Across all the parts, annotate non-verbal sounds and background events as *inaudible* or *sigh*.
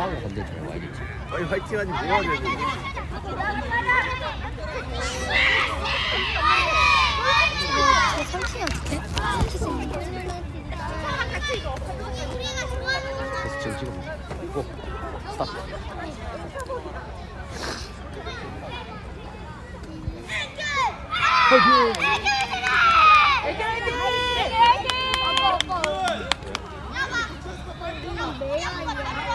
땅을 건들지 말고 알겠지? 아니 화이팅하지 뭐하냐 그래서 지금 찍어 고 스탑 이거 와. 해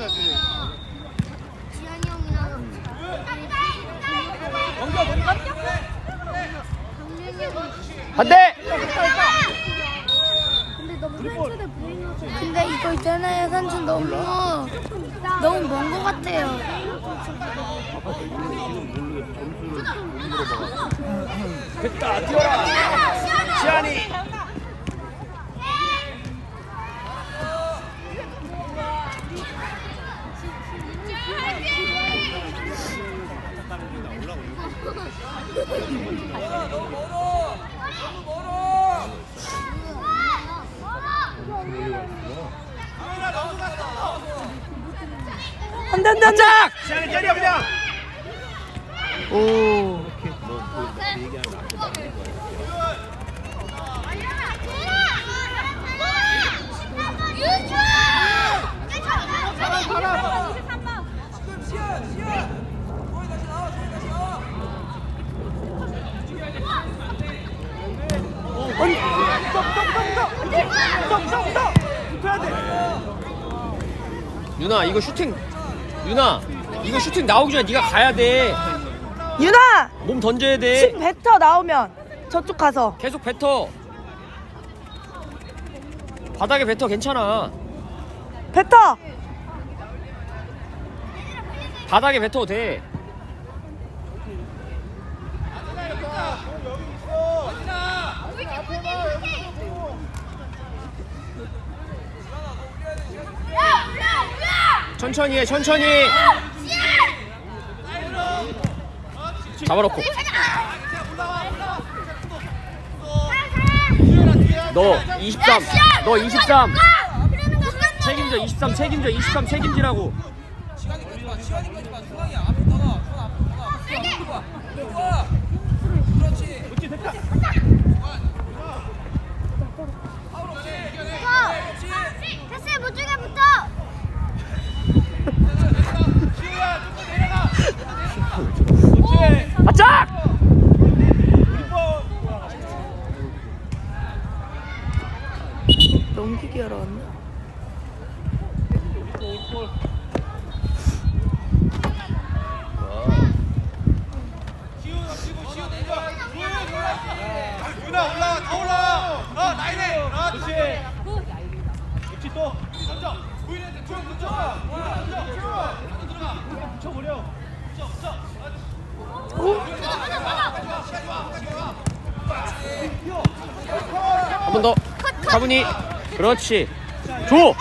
야지 지한이 형이랑 형이 반대! 근데 너무 산천에 브레인워시 근데 이거 있잖아요 산천 너무 너무 먼거 같아요. 됐다 뛰어라. 지한이 안돼 안돼 안돼! 지한이 때려 그냥 오. 돼 유나 이거 슈팅. 유나 이거 슈팅 나오기 전에 네가 가야 돼몸 유나! 던져야 돼. 10뱉어 나오면. 저쪽 가서. 계속 뱉어. 바닥에 뱉어 괜찮아. 뱉어! 바닥에 뱉어도 돼. 천천히 해 천천히 잡아놓고 너 23, 너 23. 책임져 23 책임져 23 책임지라고 그렇지 됐다 패스 못 주게 붙어 그렇지 바짝 넘기기 하러 왔나? 유나 올라와 더 올라와 어 라인에 그렇지 그렇지 또 던져 보이는데 쭉 던져 던져 쭉 들어가 붙여버려 붙여 붙여 한 번 더 차분히 그렇지 줘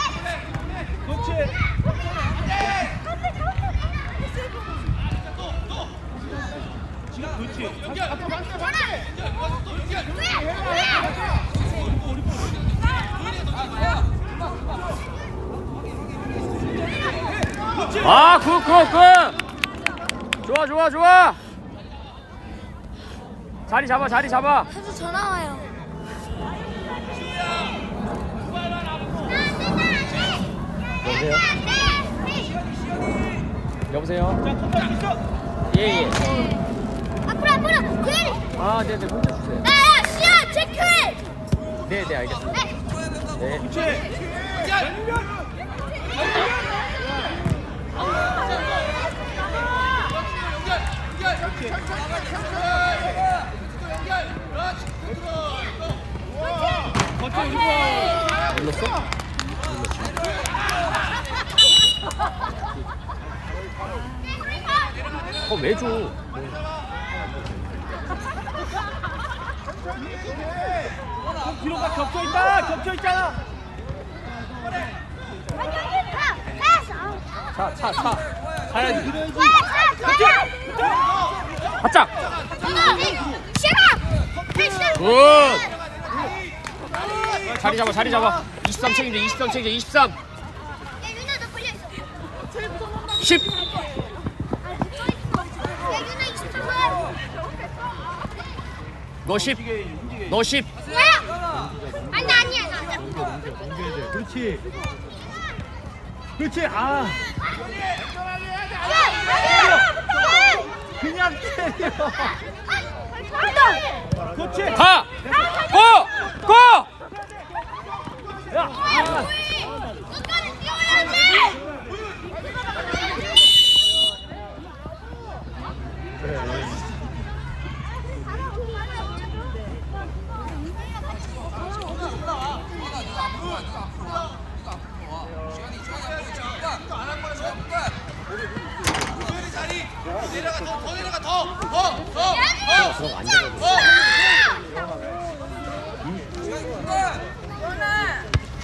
아, 굿, 굿, 굿. 좋아, 좋아, 좋아. 자리 잡아, 자리 잡아. 선수 전화 와요 여보세요. 여보세요. 자 컴백 있어 예, 예. 앞으로 앞으로 구현이. 아, 네, 네, 문자 주세요. 아 시야 체크 네, 네, 알겠습니다. 네. 그렇지 거 쳐 일번 눌렀어? 어, 왜 줘? 뒤로 가 겹쳐 있다 겹쳐 있잖아 차, 차, 차. 가야지. 그래야지 바짝. 아, 굿 자리 잡아 자리 잡아 23 책임져 23 책임져 23 10너 10. 너 10. 아니 아니야 나. 그렇지. 그렇지. 아. 그냥 때려. 그렇지. 가! 고! 고!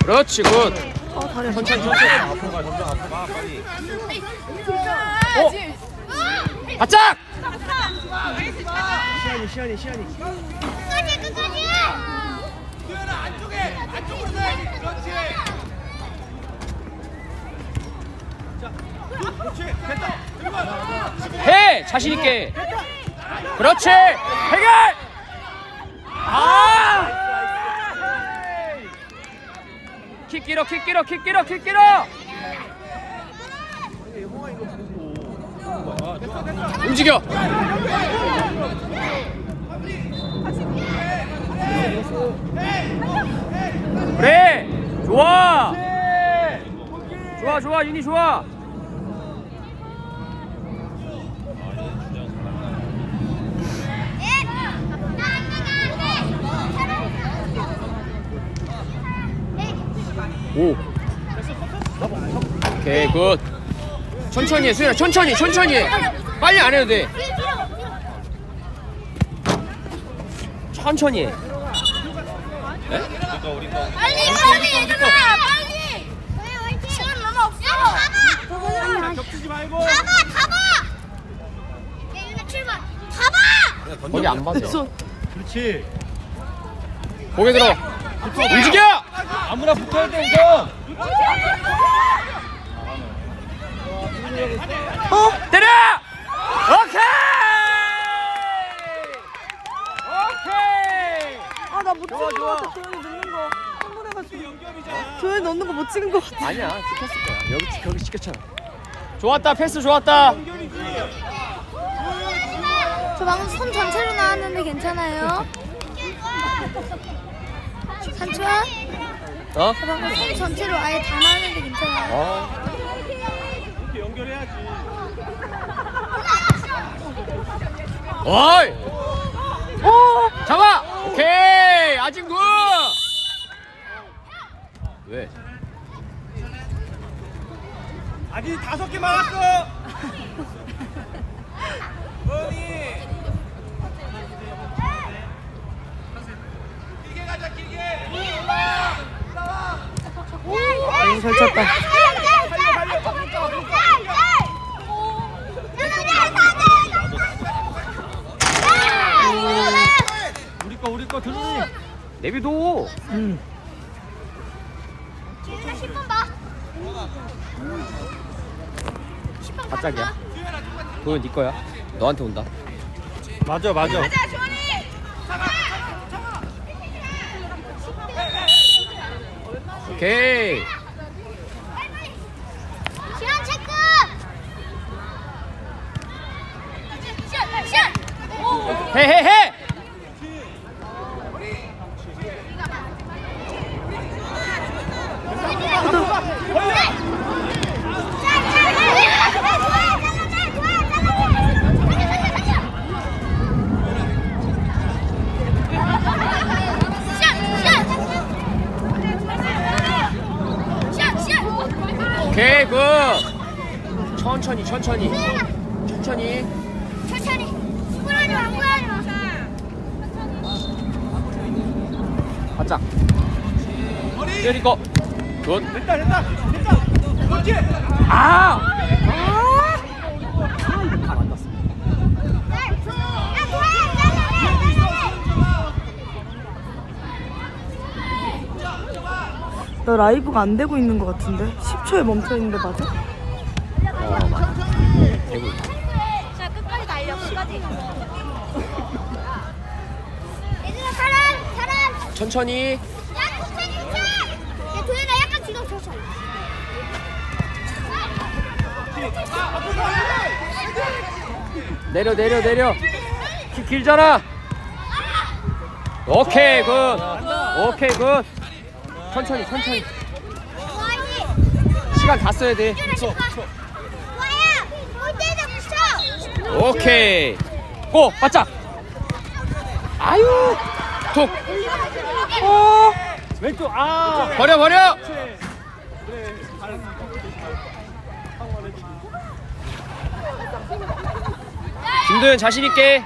그렇지 굿. 어 다리 천천히 천천히. 앞으로 가. 점점 앞으로 가. 빨리. 어? 바짝! 시안이 시안이 시안이. 끝까지 끝까지 그렇지. 됐다. 해! 자신 있게. 그렇지! 해결! 아! 킥 길어 킥 길어 킥 길어 킥 길어! 움직여! 그래! 좋아! 좋아 좋아 윤이 좋아! 오케이 굿. 천천히 해 수현아 천천히 천천히 해. 빨리 안 해도 돼. 천천히 해. 거. 빨리 빨리 얘들아 빨리 시간 너무 없어 가봐 겹치지 말고. 가봐 가봐 야 윤아 출발 가봐 거기 안 맞아. 손 그렇지. 고개 들어. 움직여. 아무나 붙어야 돼 우선. 어? 때려. 오케이. 오케이. 아 나 못 찍은 좋아, 거 좋아. 같아 조용히 넣는 거 흥분해가지고 조용히 넣는 거 못 찍은 거 같아 아니야 찍혔을 거야. 여기 여기 찍혔잖아. 좋았다 패스 좋았다. 저 방금 손 전체로 나왔는데 괜찮아요? *laughs* 산초야? 어? 저 방금 손 전체로 아예 다 나왔는데 괜찮아요? 어. 어이. 어 잡아. 오케이 아직 굿. 왜? 아직 다섯 개 많았어. 원이. 길게 가자 길게. 너무 잘 쳤다 우리 거 우리 거 들으니. 내비도. 응 10번 봐. 10번 바짝이야. 도현 네 거야. 너한테 온다. 맞아 맞아. 오케이. 시간 체크. 시간 시간. 해. 굿. 천천히 천천히. 천천히. 천천히. 후라지 마. 후라지 마. 바짝. 때리고. 굿. 됐다 됐다. 됐다. 그렇지. 아! 아! 라이브가 안 되고 있는 것 같은데. 10초에 멈춰 있는데 맞아? 어 맞아 되고 자 끝까지 달려 끝까지. 얘들아 사람 사람. 천천히 야 천천히 천천히. 야 도현아 약간 지금 천천히. 내려 내려 내려 키 길잖아 오케이 굿 오케이 굿 천천히 천천히. 시간 다 써야 돼. 때는 붙여. 오케이. 고 바짝 아유 툭 어? 왼쪽 아. 버려 버려. 김도현 자신 있게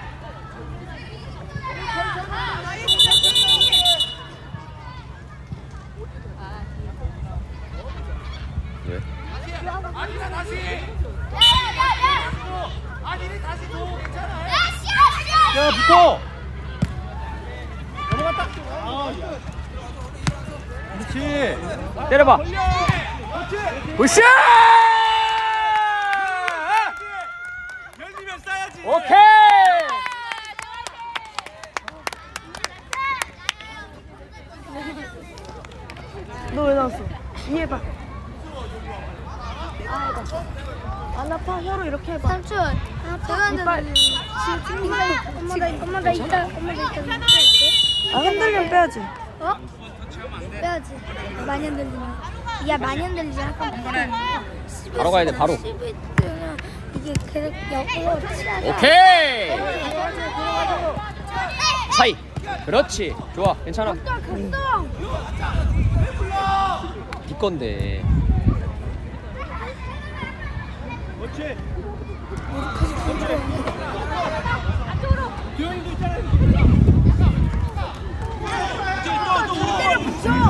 왜? 야 붙어 넘어갔다 아 그렇지 때려봐 으쌰 열리면 싸야지 오케이 너 왜 나왔어? 이해봐 아 해봐 안 아파 혀로 이렇게 해봐 삼촌. 도현아 지금 엄마 엄마 나 엄마 나 이따 엄마 나 이따 아 흔들면 빼야지 어? 빼야지. 많이 흔들리면. 야 많이 흔들리지 약간 바로 가야 돼, 바로. 이게 옆으로 치다가 오케이! 사이. 그렇지. 좋아. 괜찮아. 극동. 네 건데. 그렇지 교현이도 있잖아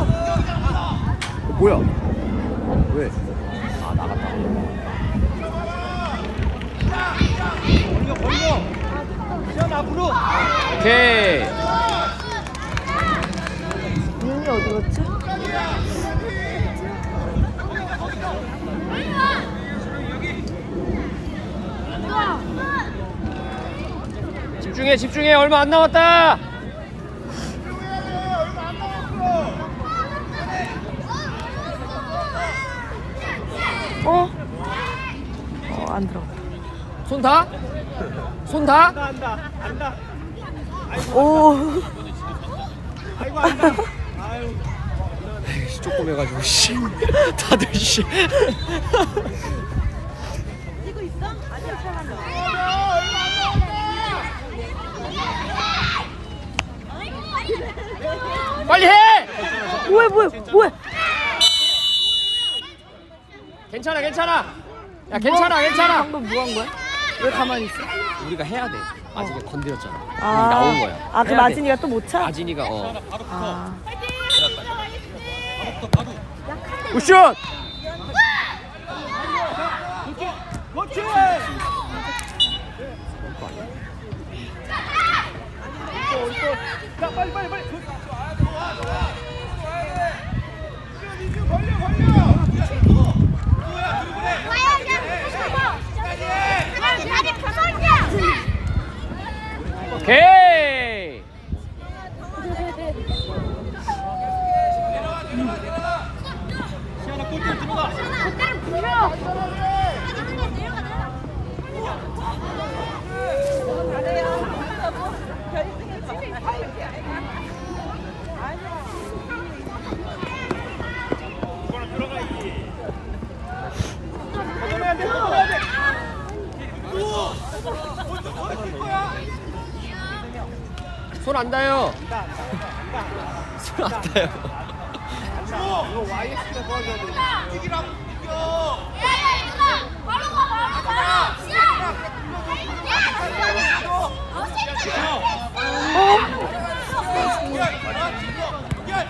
어, 뭐야 왜? 아 나갔다 벌려 벌려 시간 앞으로 오케이 민이 어디 갔지? 집중해 집중해 얼마 안 남았다 어? 어 안 들어 손 다? 손 다? 안다 안다 안다. 오. 아이고 안다. 아유. 조금 해가지고 씨. *laughs* 다들 씨. 빨리 해! 뭐해 뭐해 뭐해 괜찮아 괜찮아 야 괜찮아 괜찮아 방금 뭐 한 거야? 왜 가만히 있어? 우리가 해야 돼 아직은 건드렸잖아 아, 나온 거야 아, 그 해야 돼. 마진이가 또 못 차? 아진이가 어 아. 우슛 빨리 빨리 빨리 벌려 벌려 와야 그냥 붙여. 그냥 다리 펴서 오케이 시간아 골대 들어가 어깨를 불어. 벗어나야 돼 벗어나야 돼 손 안 닿아요. 손 안 닿아요. 이거 YX가 도와줘야 돼 이기라고 이겨 바로. 가 바로. 가. 시작. 야,